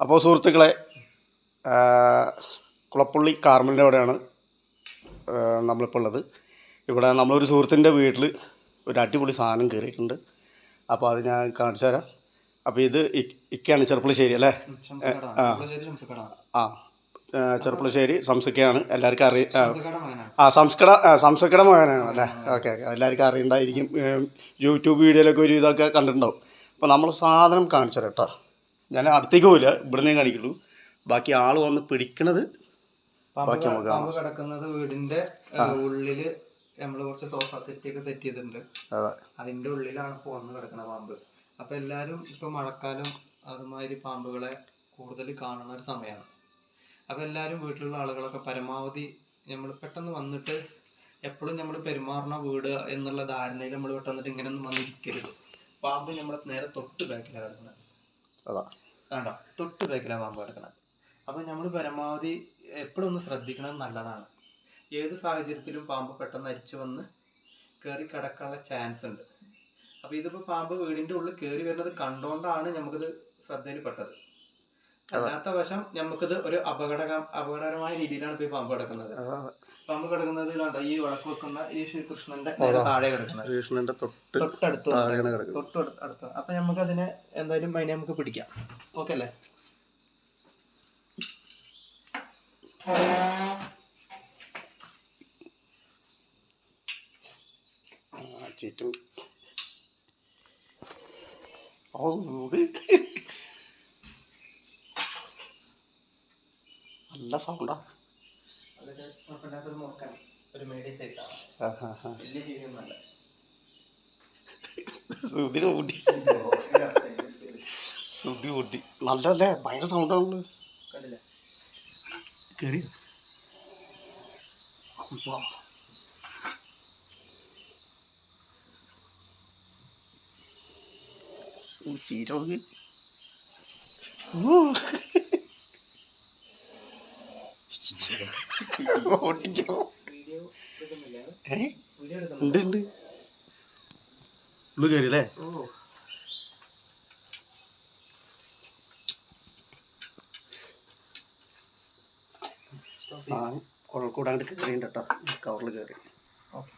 അപ്പോൾ സുഹൃത്തുക്കളെ കുളപ്പള്ളി കാർമലിന്റെ അവിടെയാണ് നമ്മളിപ്പോൾ ഉള്ളത്. ഇവിടെ നമ്മളൊരു സുഹൃത്തിന്റെ വീട്ടിൽ ഒരു അടിപൊളി സാധനം കയറിയിട്ടുണ്ട്. അപ്പോൾ അത് ഞാൻ കാണിച്ചു തരാം. അപ്പോൾ ഇത് ഇക്കയാണ് ചെറുപ്പുളശ്ശേരി അല്ലേ? ആ. ചെറുപ്പുളശ്ശേരി സംസക്കയാണ് എല്ലാവർക്കും അറിയ ആ, സംസ്കട സംസക്കട മകനാണ് അല്ലേ? Okay okay. എല്ലാവർക്കും അറിയണ്ടായിരിക്കും യൂട്യൂബ് വീഡിയോയിലൊക്കെ ഒരു ഇതൊക്കെ കണ്ടിട്ടുണ്ടാവും. അപ്പോൾ നമ്മൾ സാധനം കാണിച്ചു തരാം കേട്ടോ. ഞാൻ അടുത്തേക്ക് പോയില്ല ഇവിടുന്നേ കാണിക്കുള്ളൂ. ബാക്കി ആൾ വന്ന് പിടിക്കണത് പാമ്പ് ബാക്കി നമുക്ക് കാണാം. കിടക്കുന്നത് വീടിന്റെ ഉള്ളിൽ നമ്മൾ കുറച്ച് സോഫ സെറ്റ് ഒക്കെ സെറ്റ് ചെയ്തിട്ടുണ്ട്. അതെ. അതിന്റെ ഉള്ളിലാണ് ഇപ്പൊ വന്ന് കിടക്കുന്ന പാമ്പ്. അപ്പൊ എല്ലാരും ഇപ്പൊ മഴക്കാലം അതുമാതിരി പാമ്പുകളെ കൂടുതൽ കാണുന്ന ഒരു സമയമാണ് അപ്പൊ എല്ലാരും വീട്ടിലുള്ള ആളുകളൊക്കെ പരമാവധി നമ്മൾ പെട്ടെന്ന് വന്നിട്ട് എപ്പോഴും നമ്മൾ പെരുമാറുന്ന വീട് എന്നുള്ള ധാരണയിൽ നമ്മൾ പെട്ടെന്നിട്ട് ഇങ്ങനെ ഒന്നും വന്നിരിക്കരുത്. പാമ്പ് നമ്മളെ നേരെ തൊട്ട് ബാക്കിലാണ് കിടക്കുന്നത് അതാ. കണ്ടോ? തൊട്ട് ബാക്കിലാണ് പാമ്പ് കിടക്കുന്നത് അപ്പൊ നമ്മൾ പരമാവധി എപ്പോഴും ഒന്ന് ശ്രദ്ധിക്കണം നല്ലതാണ്. ഏത് സാഹചര്യത്തിലും പാമ്പ് പെട്ടെന്ന് അരിച്ചു വന്ന് കയറി കിടക്കാനുള്ള ചാൻസ് ഉണ്ട്. അപ്പൊ ഇതിപ്പോ പാമ്പ് വീടിന്റെ ഉള്ളിൽ കയറി വരുന്നത് കണ്ടോണ്ടാണ് നമുക്കിത് ശ്രദ്ധയിൽ പെട്ടത് അല്ലാത്ത വശം നമുക്കിത് ഒരു അപകട അപകടകരമായ രീതിയിലാണ് ഇപ്പൊ പമ്പ് കിടക്കുന്നത്. പമ്പ് കിടക്കുന്നത് കണ്ടോ? ഈ വിളക്ക് വെക്കുന്ന ഈ ശ്രീകൃഷ്ണന്റെ താഴെ കിടക്കുന്നത്. ശ്രീകൃഷ്ണന്റെ തൊട്ട് തൊട്ടടുത്ത് താഴെയാണ് കിടക്കുന്നത്. തൊട്ട് അടുത്ത്. അപ്പൊ നമുക്ക് അതിനെ എന്തായാലും അതിനെ നമുക്ക് പിടിക്കാം. ഓക്കെ അല്ലേ? ചീറ്റുണ്ട് ഓ ഇത് നല്ല സൗണ്ടാ അതൊക്കെ കുഴപ്പമില്ലാത്തൊരു മുറുക്കാൻ ഒരു മീഡിയം സൈസാണ് ആ ഹാ ഹാ വലിയ സൗണ്ടാ ശ്രുതി കൂട്ടി ശ്രുതി കൂട്ടി നല്ലല്ലേ ഭയങ്കര സൗണ്ടാണല്ലോ. കണ്ടില്ലേ. കയറി അപ്പാ. ഉണ്ട് ഉണ്ട് ഉള്ളു കയറി അല്ലേ? സാധനം കുഴൽക്കൂടാണ്ട് കയറിയുണ്ട് കേട്ടോ. കവറിൽ കയറി. ഓക്കെ.